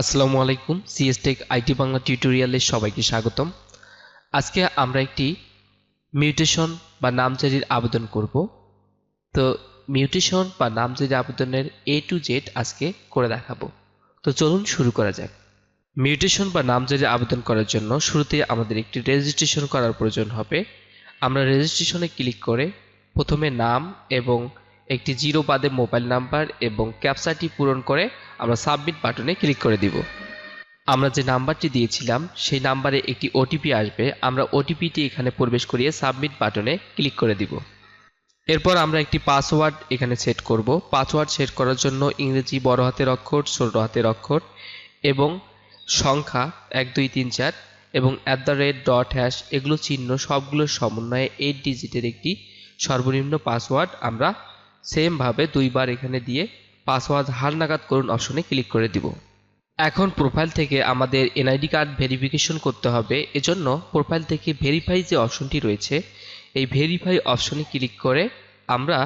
আসসালামু আলাইকুম CS take IT Bangla টিউটোরিয়ালে সবাইকে স্বাগতম। আজকে আমরা একটি মিউটেশন বা নামজারির আবেদন করব। তো মিউটেশন বা নামজারি আবেদনের এ টু জেড আজকে করে দেখাবো। তো চলুন শুরু করা যাক। মিউটেশন বা নামজারি আবেদন করার জন্য শুরুতে আমাদের একটি রেজিস্ট্রেশন করার প্রয়োজন হবে। আমরা রেজিস্ট্রেশনে ক্লিক করে প্রথমে নাম এবং একটি জিরো বাদে মোবাইল নাম্বার এবং ক্যাপচাটি পূরণ করে আমরা সাবমিট বাটনে ক্লিক করে দিব। আমরা যে নাম্বারটি দিয়েছিলাম, সেই নাম্বারে একটি ওটিপি আসবে। আমরা ওটিপিটি এখানে প্রবেশ করিয়ে সাবমিট বাটনে ক্লিক করে দিব। এরপর আমরা একটি পাসওয়ার্ড এখানে সেট করব। পাসওয়ার্ড সেট করার জন্য ইংরেজি বড় হাতের অক্ষর, ছোট হাতের অক্ষর এবং সংখ্যা এক, দুই, তিন, চার এবং at the rate dot hash এগুলো চিহ্ন সবগুলোর সমন্বয়ে এইট ডিজিটের একটি সর্বনিম্ন পাসওয়ার্ড আমরা সেমভাবে দুইবার এখানে দিয়ে পাসওয়ার্ড হার নাগাদ করুন অপশনে ক্লিক করে দিব। এখন প্রোফাইল থেকে আমাদের এনআইডি কার্ড ভেরিফিকেশন করতে হবে, এজন্য প্রোফাইল থেকে ভেরিফাই যে অপশনটি রয়েছে, এই ভেরিফাই অপশনে ক্লিক করে আমরা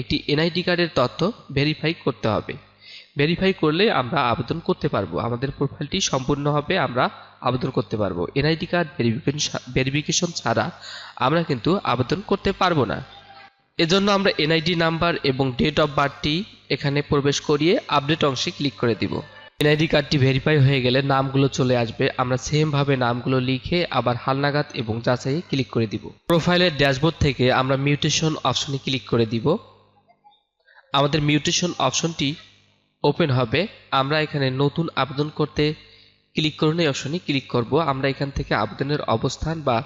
একটি এনআইডি কার্ডের তথ্য ভেরিফাই করতে হবে। ভেরিফাই করলে আমরা আবেদন করতে পারব, আমাদের প্রোফাইলটি সম্পূর্ণ হবে আমরা আবেদন করতে পারব। এনআইডি কার্ড ভেরিফিকেশন ভেরিফিকেশন ছাড়া আমরা কিন্তু আবেদন করতে পারব না। এজন্য আমরা এনআইডি নাম্বার এবং ডেট অফ বার্থটি এখানে প্রবেশ করিয়ে আপডেট অংশে ক্লিক করে দিব। এনআইডি কার্ডটি ভেরিফাই হয়ে গেলে নামগুলো চলে আসবে। আমরা সেমভাবে নামগুলো লিখে আবার হালনাগাদ এবং যাচাই ক্লিক করে দিব। প্রোফাইলের ড্যাশবোর্ড থেকে আমরা মিউটেশন অপশনে ক্লিক করে দিব। আমাদের মিউটেশন অপশনটি ওপেন হবে। আমরা এখানে নতুন আবেদন করতে ক্লিক করুন এই অপশনে ক্লিক করব। আমরা এখান থেকে আবেদনের অবস্থান বা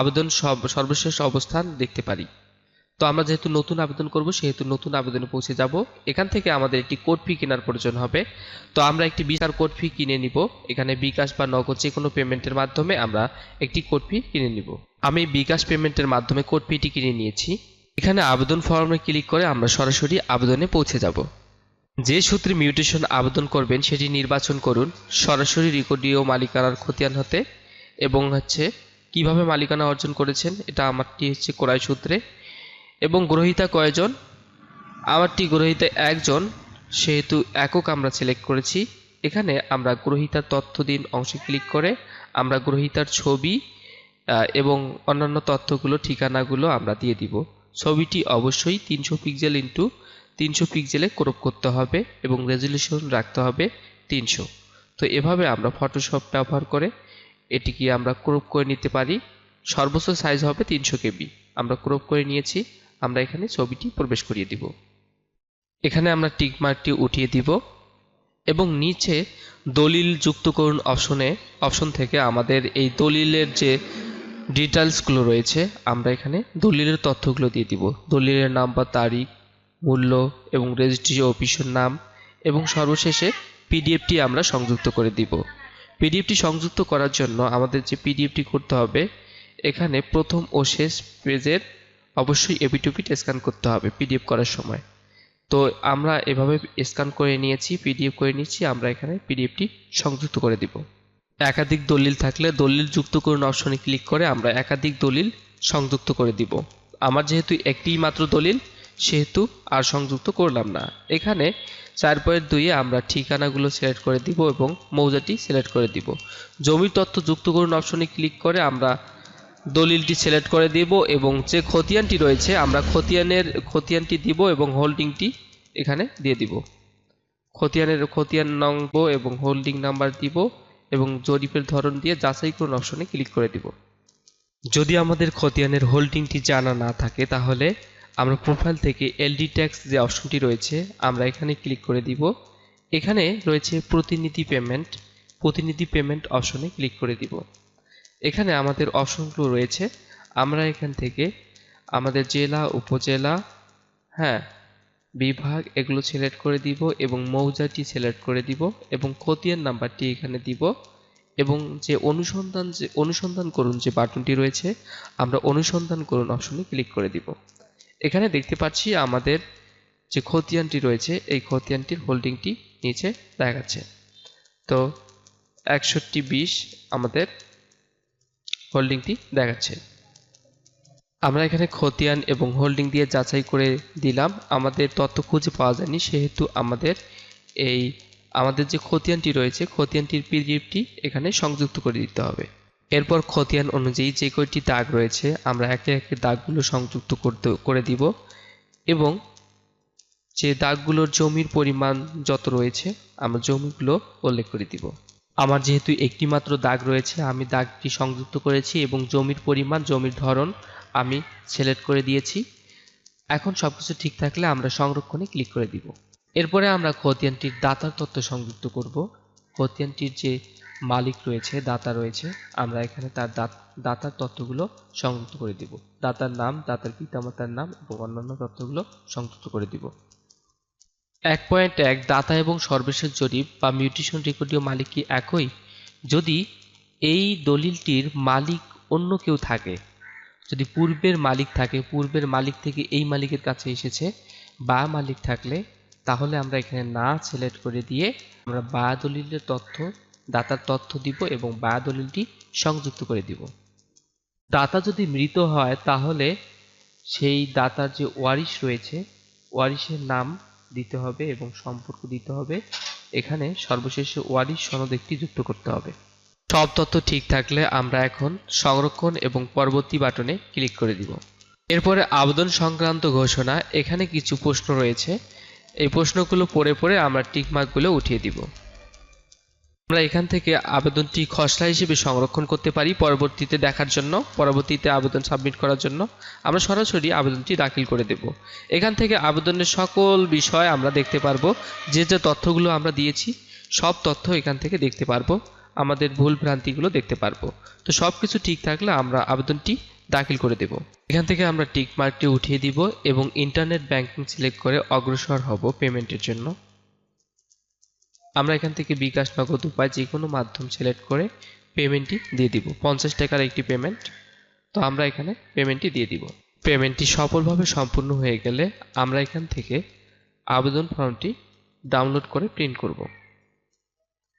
আবেদন সর্বশেষ অবস্থান দেখতে পারি। তো আমরা যেহেতু নতুন আবেদন করব, সেহেতু নতুন আবেদনে পৌঁছে যাব। এখান থেকে আমাদের একটি কোড ফি কেনার প্রয়োজন হবে। তো আমরা একটি বিকার কোড ফি কিনে নিব। এখানে বিকাশ বা নগদ যে কোনো পেমেন্টের মাধ্যমে আমরা একটি কোড ফি কিনে নিব। আমি বিকাশ পেমেন্টের মাধ্যমে কোড ফিটি কিনে নিয়েছি। এখানে আবেদন ফর্মে ক্লিক করে আমরা সরাসরি আবেদনে পৌঁছে যাব। যে সূত্রে মিউটেশন আবেদন করবেন, সেটি নির্বাচন করুন। সরাসরি রেকর্ডীয় মালিকানার খতিয়ান হতে এবং হচ্ছে কীভাবে মালিকানা অর্জন করেছেন, এটা আমারটি হচ্ছে কোরাই সূত্রে। এবং গ্রহিতা কয়জন? আমারটি গ্রহিতা একজন, সেহেতু একক আমরা সিলেক্ট করেছি। এখানে আমরা গ্রহিতার তথ্য দিন অংশে ক্লিক করে আমরা গ্রহিতার ছবি এবং অন্যান্য তথ্যগুলো, ঠিকানাগুলো আমরা দিয়ে দিব। ছবিটি অবশ্যই তিনশো পিক্সেল ইন্টু তিনশো পিক্সেলে ক্রপ করতে হবে এবং রেজলিউশন রাখতে হবে তিনশো। তো এভাবে আমরা ফটোশপ ব্যবহার করে এটিকে আমরা ক্রপ করে নিতে পারি। সর্বোচ্চ সাইজ হবে তিনশো কেবি। আমরা ক্রপ করে নিয়েছি। আমরা এখানে ছবিটি প্রবেশ করিয়ে দিব। এখানে আমরা টিক মার্কটি উঠিয়ে দিব এবং নিচে দলিল যুক্ত করুন অপশনে, অপশন থেকে আমাদের এই দলিলের যে ডিটেলসগুলো রয়েছে, আমরা এখানে দলিলের তথ্যগুলো দিয়ে দিব। দলিলের নাম বা তারিখ, মূল্য এবং রেজিস্ট্রি অফিসের নাম এবং সর্বশেষে পিডিএফটি আমরা সংযুক্ত করে দিব। পিডিএফটি সংযুক্ত করার জন্য আমাদের যে পিডিএফটি করতে হবে, এখানে প্রথম ও শেষ পেজের অবশ্যই এপিটুপিট স্ক্যান করতে হবে পিডিএফ করার সময়। তো আমরা এভাবে স্ক্যান করে নিয়েছি পিডিএফ করে নিয়েছি আমরা এখানে পিডিএফটি সংযুক্ত করে দিব। একাধিক দলিল থাকলে দলিল যুক্ত করুন অপশনে ক্লিক করে আমরা একাধিক দলিল সংযুক্ত করে দিব। আমার যেহেতু একটিই মাত্র দলিল, সেহেতু আর সংযুক্ত করলাম না। এখানে চার পয়েন্ট দুইয়ে আমরা ঠিকানাগুলো সিলেক্ট করে দিব এবং মৌজাটি সিলেক্ট করে দিব। জমির তথ্য যুক্ত করুন অপশনে ক্লিক করে আমরা দলিলটি সিলেক্ট করে দিব এবং যে খতিয়ানটি রয়েছে, আমরা খতিয়ানের, খতিয়ানটি দিব এবং হোল্ডিংটি এখানে দিয়ে দিব। খতিয়ানের, খতিয়ান নম্ব এবং হোল্ডিং নাম্বার দিব এবং জরিপের ধরন দিয়ে যাচাই করুন অপশনে ক্লিক করে দিব। যদি আমাদের খতিয়ানের হোল্ডিংটি জানা না থাকে, তাহলে আমরা প্রোফাইল থেকে এলডি ট্যাক্স যে অপশনটি রয়েছে, আমরা এখানে ক্লিক করে দিব। এখানে রয়েছে প্রতিনিধি পেমেন্ট প্রতিনিধি পেমেন্ট অপশনে ক্লিক করে দিব। এখানে আমাদের অপশনগুলো রয়েছে। আমরা এখান থেকে আমাদের জেলা, উপজেলা হ্যাঁ বিভাগ এগুলো সিলেক্ট করে দিব এবং মৌজাটি সিলেক্ট করে দিব এবং খতিয়ান নাম্বারটি এখানে দিব এবং যে অনুসন্ধান যে, অনুসন্ধান করুন যে বাটনটি রয়েছে, আমরা অনুসন্ধান করুন অপশনে ক্লিক করে দিব। এখানে দেখতে পাচ্ছি আমাদের যে খতিয়ানটি রয়েছে, এই খতিয়ানটির হোল্ডিংটি নিচে দেখাচ্ছে তো একষট্টি বিশ আমাদের হোল্ডিংটি দেখাচ্ছে। আমরা এখানে খতিয়ান এবং হোল্ডিং দিয়ে যাচাই করে দিলাম, আমাদের তথ্য খুঁজে পাওয়া যায়নি, সেহেতু আমাদের এই, আমাদের যে খতিয়ানটি রয়েছে, খতিয়ানটির পিডিএফটি এখানে সংযুক্ত করে দিতে হবে। এরপর খতিয়ান অনুযায়ী যে কয়টি দাগ রয়েছে, আমরা একে একে দাগগুলো সংযুক্ত করতে, করে দিব এবং যে দাগগুলোর জমির পরিমাণ যত রয়েছে, আমরা জমিগুলো উল্লেখ করে দিব। আমার যেহেতু একটি মাত্র দাগ রয়েছে, আমি দাগটি সংযুক্ত করেছি এবং জমির পরিমাণ, জমির ধরন আমি সিলেক্ট করে দিয়েছি। এখন সব কিছু ঠিক থাকলে আমরা সংরক্ষণে ক্লিক করে দিব। এরপরে আমরা খতিয়ানটির দাতার তথ্য সংযুক্ত করব। খতিয়ানটির যে মালিক রয়েছে, দাতা রয়েছে, আমরা এখানে তার দাত- দাতার তথ্যগুলো সংযুক্ত করে দিব। দাতার নাম, দাতার পিতামাতার নাম এবং অন্যান্য তথ্যগুলো সংযুক্ত করে দিব। এক পয়েন্ট এক দাতা এবং সর্বশেষ জরিপ বা মিউটেশন রেকর্ডীয় মালিক কি একই? যদি এই দলিলটির মালিক অন্য কেউ থাকে, যদি পূর্বের মালিক থাকে, পূর্বের মালিক থেকে এই মালিকের কাছে এসেছে বা মালিক থাকলে, তাহলে আমরা এখানে না সিলেক্ট করে দিয়ে আমরা বা দলিলের তথ্য, দাতার তথ্য দিব এবং বা দলিলটি সংযুক্ত করে দিব। দাতা যদি মৃত হয়, তাহলে সেই দাতার যে ওয়ারিশ রয়েছে, ওয়ারিশের নাম দিতে হবে এবং সম্পর্ক দিতে হবে। এখানে সর্বশেষে ওয়ারিশ সনদ একটি যুক্ত করতে হবে। সব তথ্য ঠিক থাকলে আমরা এখন সংরক্ষণ এবং পরবর্তী বাটনে ক্লিক করে দিব। এরপরে আবেদন সংক্রান্ত ঘোষণা। এখানে কিছু প্রশ্ন রয়েছে। এই প্রশ্নগুলো পড়ে পড়ে আমরা টিকমার্কগুলো উঠিয়ে দিব। আমরা এখান থেকে আবেদনটি খসড়া হিসেবে সংরক্ষণ করতে পারি পরবর্তীতে দেখার জন্য, পরবর্তীতে আবেদন সাবমিট করার জন্য। আমরা সরাসরি আবেদনটি দাখিল করে দেব। এখান থেকে আবেদনের সকল বিষয় আমরা দেখতে পারব। যে যে তথ্যগুলো আমরা দিয়েছি, সব তথ্য এখান থেকে দেখতে পারব। আমাদের ভুল ভ্রান্তিগুলো দেখতে পারব। তো সব কিছু ঠিক থাকলে আমরা আবেদনটি দাখিল করে দেব। এখান থেকে আমরা টিক মার্কটি উঠিয়ে দিব এবং ইন্টারনেট ব্যাংকিং সিলেক্ট করে অগ্রসর হব পেমেন্টের জন্য। আমরা এখান থেকে বিকাশ নগদ উপায় যে কোনো মাধ্যম সিলেক্ট করে পেমেন্টটি দিয়ে দিব। পঞ্চাশ টাকার একটি পেমেন্ট তো আমরা এখানে পেমেন্টটি দিয়ে দিব। পেমেন্টটি সফলভাবে সম্পূর্ণ হয়ে গেলে আমরা এখান থেকে আবেদন ফর্মটি ডাউনলোড করে প্রিন্ট করব।